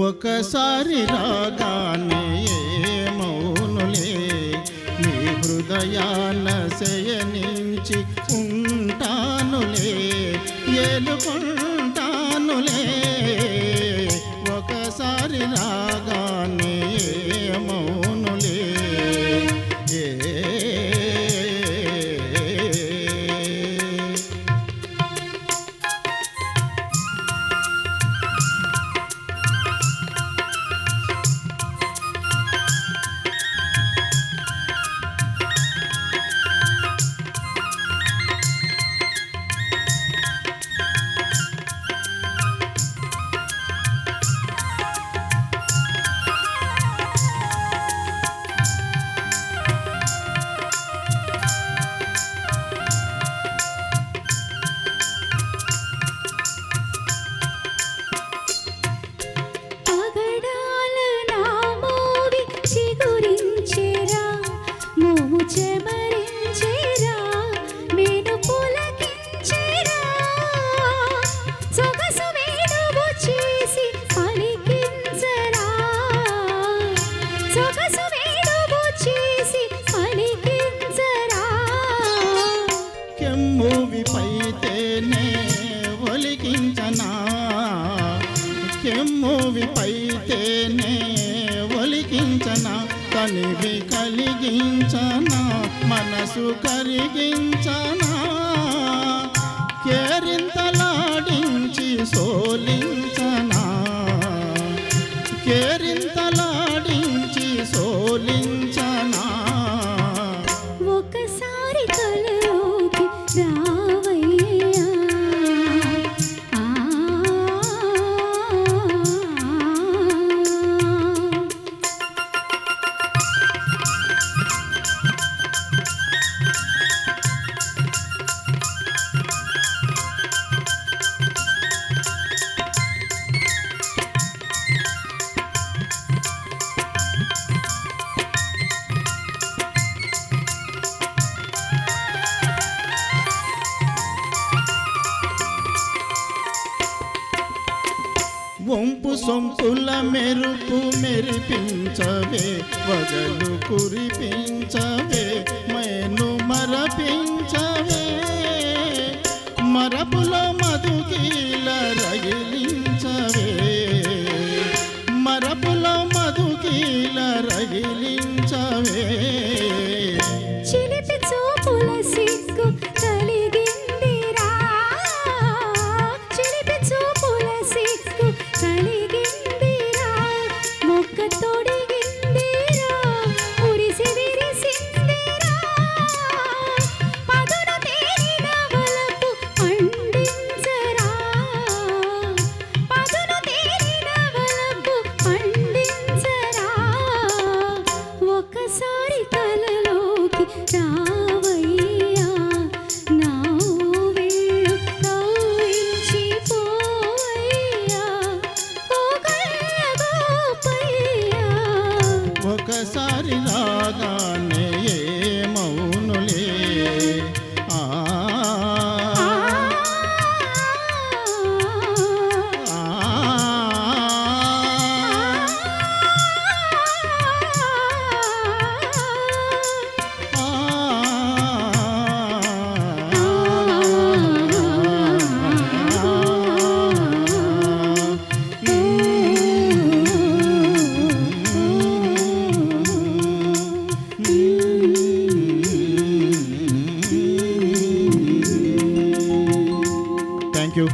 ఒకసారి రాగానే మౌనులే నీ హృదయాన శయనించి ఉంటానులే ఏలుకుంటానులే. ఒకసారి రా కలిగించన కలివి కలిగించన? మనసు కరిగించన? కేరింతలాడించి సోలించన? కేరింతలాడించి సోలించన? ఒకసారి కలలోకి రా. వంపు సొంపుల మెరుపు మెరిపించవే వగలు కురిపించవే. you.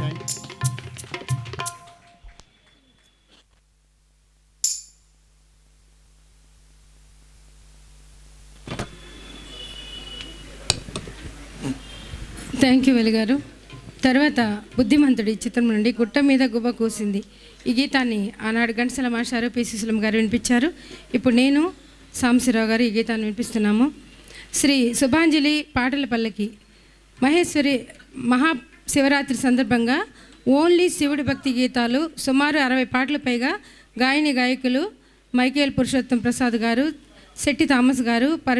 థ్యాంక్ యూ వెలిగారు తర్వాత బుద్ధిమంతుడి చిత్రం నుండి గుట్ట మీద గుబ కూసింది. ఈ గీతాన్ని ఆనాడు గంటసల మాస్టారు పి. సుశలం గారు వినిపించారు. ఇప్పుడు నేను సాంశిరావు గారు ఈ గీతాన్ని వినిపిస్తున్నాము. శ్రీ శుభాంజలి పాటల పల్లకి మహేశ్వరి మహా శివరాత్రి సందర్భంగా ఓన్లీ శివుడి భక్తి గీతాలు సుమారు అరవై పాటలు పైగా గాయని గాయకులు మైకేల్ పురుషోత్తం ప్రసాద్ గారు శెట్టి థామస్ గారు పరమే